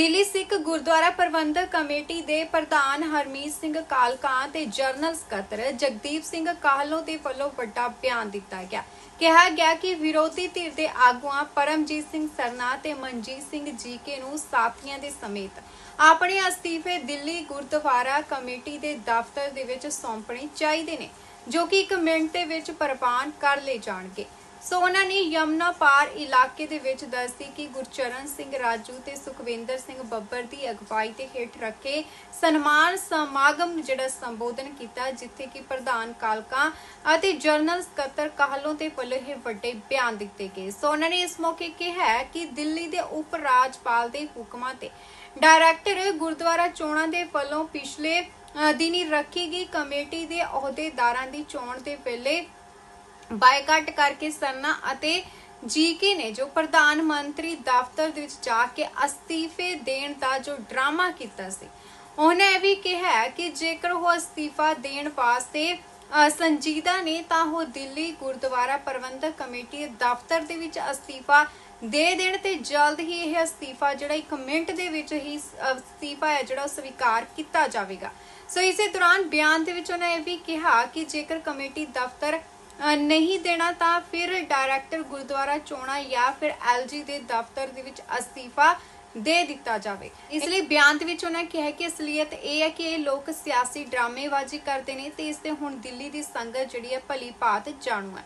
ਦਿੱਲੀ ਸਿੱਖ ਗੁਰਦੁਆਰਾ ਪ੍ਰਬੰਧਕ committee ਦੇ ਪ੍ਰਧਾਨ ਹਰਮੀਤ ਸਿੰਘ ਕਾਲਕਾਂ ਤੇ ਜਨਰਲ ਸਕੱਤਰ ਜਗਦੀਪ ਸਿੰਘ ਕਾਹਲੋਂ ਦੇ ਵੱਲੋਂ ਵੱਡਾ ਬਿਆਨ ਦਿੱਤਾ ਗਿਆ। ਕਿਹਾ ਗਿਆ ਕਿ ਵਿਰੋਧੀ ਧਿਰ ਦੇ ਆਗੂਆਂ ਪਰਮਜੀਤ ਸਿੰਘ ਸਰਨਾ ਤੇ ਮਨਜੀਤ ਸਿੰਘ ਜੀਕੇ ਨੂੰ ਸਾਥੀਆਂ ਦੇ ਸਮੇਤ ਆਪਣੇ ਅਸਤੀਫੇ ਦਿੱਲੀ ਗੁਰਦੁਆਰਾ ਕਮੇਟੀ ਦੇ ਦਫ਼ਤਰ ਦੇ ਵਿੱਚ ਸੌਂਪਣੇ ਚਾਹੀਦੇ ਨੇ, ਜੋ ਕਿ ਇੱਕ ਮਿੰਟ ਦੇ ਵਿੱਚ ਪ੍ਰਵਾਨ ਕਰ ਲਏ ਜਾਣਗੇ। ਸੋ ਉਹਨਾਂ ਨੇ ਯਮਨਾ ਪਾਰ ਇਲਾਕੇ ਦੇ ਵਿੱਚ ਦੱਸਦੀ ਕਿ ਗੁਰਚਰਨ ਸਿੰਘ ਰਾਜੂ ਤੇ ਸੁਖਵਿੰਦਰ ਸਿੰਘ ਬੱਬਰ ਦੀ ਅਗਵਾਈ ਤੇ ਹੇਠ ਰੱਖੇ ਸਨਮਾਨ ਸਮਾਗਮ ਜਿਹੜਾ ਸੰਬੋਧਨ ਕੀਤਾ, ਜਿੱਥੇ ਕਿ ਪ੍ਰਧਾਨ ਕਾਲਕਾ ਅਤੇ ਜਨਰਲ ਸਕੱਤਰ ਕਾਹਲੋਂ ਤੇ ਵੱਲੋਂ ਇਹ ਵੱਡੇ ਬਿਆਨ ਦਿੱਤੇ ਗਏ। ਸੋ ਉਹਨਾਂ ਨੇ ਇਸ ਮੌਕੇ ਕਿਹਾ ਕਿ ਦਿੱਲੀ ਦੇ ਉਪ ਰਾਜਪਾਲ ਦੇ ਹੁਕਮਾਂ ਤੇ ਡਾਇਰੈਕਟਰ ਗੁਰਦੁਆਰਾ ਚੋਣਾਂ ਦੇ ਵੱਲੋਂ ਪਿਛਲੇ ਦਿਨੀ ਰੱਖੀ ਗਈ ਕਮੇਟੀ ਦੇ ਅਹੁਦੇਦਾਰਾਂ ਦੀ ਚੋਣ ਦੇ ਵੇਲੇ ਬਾਈਕਾਟ ਕਰਕੇ ਸਰਨਾ ਅਤੇ ਜੀਕੇ ਨੇ ਜੋ ਪ੍ਰਧਾਨ ਮੰਤਰੀ ਦਫ਼ਤਰ ਦੇ ਵਿੱਚ ਜਾ ਕੇ ਅਸਤੀਫੇ ਦੇਣ ਦਾ ਜੋ ਡਰਾਮਾ ਕੀਤਾ ਸੀ, ਉਹਨੇ ਇਹ ਵੀ ਕਿਹਾ ਕਿ ਜੇਕਰ ਉਹ ਅਸਤੀਫਾ ਦੇਣ ਵਾਸਤੇ ਸੰਜੀਦਾ ਨੇ ਤਾਂ ਉਹ ਦਿੱਲੀ ਗੁਰਦੁਆਰਾ ਪ੍ਰਬੰਧਕ ਕਮੇਟੀ ਦੇ ਦਫ਼ਤਰ ਦੇ ਵਿੱਚ ਅਸਤੀਫਾ ਦੇ ਦੇਣ ਤੇ ਜਲਦ ਹੀ ਇਹ ਅਸਤੀਫਾ ਜਿਹੜਾ ਇੱਕ ਮਿੰਟ ਦੇ ਵਿੱਚ ਹੀ ਅਸਤੀਫਾ ਹੈ ਜਿਹੜਾ ਸਵੀਕਾਰ ਕੀਤਾ ਜਾਵੇਗਾ। ਸੋ ਇਸੇ ਦੌਰਾਨ ਬਿਆਨ ਦੇ ਵਿੱਚ ਉਹਨਾਂ ਇਹ ਵੀ ਕਿਹਾ ਕਿ ਜੇਕਰ ਕਮੇਟੀ ਦਫ਼ਤਰ ਨਹੀਂ ਦੇਣਾ ਤਾਂ ਫਿਰ ਡਾਇਰੈਕਟਰ ਗੁਰਦੁਆਰਾ ਚੋਣਾ ਜਾਂ ਫਿਰ ਐਲਜੀ ਦੇ ਦਫ਼ਤਰ ਦੇ ਵਿੱਚ ਅਸਤੀਫਾ ਦੇ ਦਿੱਤਾ ਜਾਵੇ। ਇਸ ਲਈ ਬਿਆਨ ਦੇ ਵਿੱਚ ਉਹਨਾਂ ਕਿਹਾ ਕਿ ਅਸਲੀਅਤ ਇਹ ਹੈ ਕਿ ਇਹ ਲੋਕ ਸਿਆਸੀ ਡਰਾਮੇਬਾਜ਼ੀ ਕਰਦੇ ਨੇ ਤੇ ਇਸ ਤੇ ਹੁਣ ਦਿੱਲੀ ਦੀ ਸੰਗਤ ਜਿਹੜੀ ਹੈ ਭਲੀ ਭਾਤ ਜਾਣੂ ਹੈ।